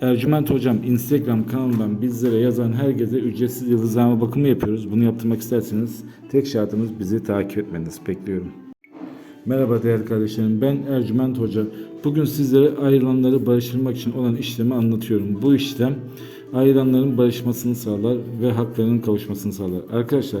Ercüment Hocam Instagram kanalından bizlere yazan herkese ücretsiz yıldızlama bakımı yapıyoruz. Bunu yaptırmak isterseniz tek şartımız bizi takip etmeniz. Bekliyorum. Merhaba değerli kardeşlerim. Ben Ercüment Hoca. Bugün sizlere ayrılanları barıştırmak için olan işlemi anlatıyorum. Bu işlem ayrılanların barışmasını sağlar ve haklarının kavuşmasını sağlar. Arkadaşlar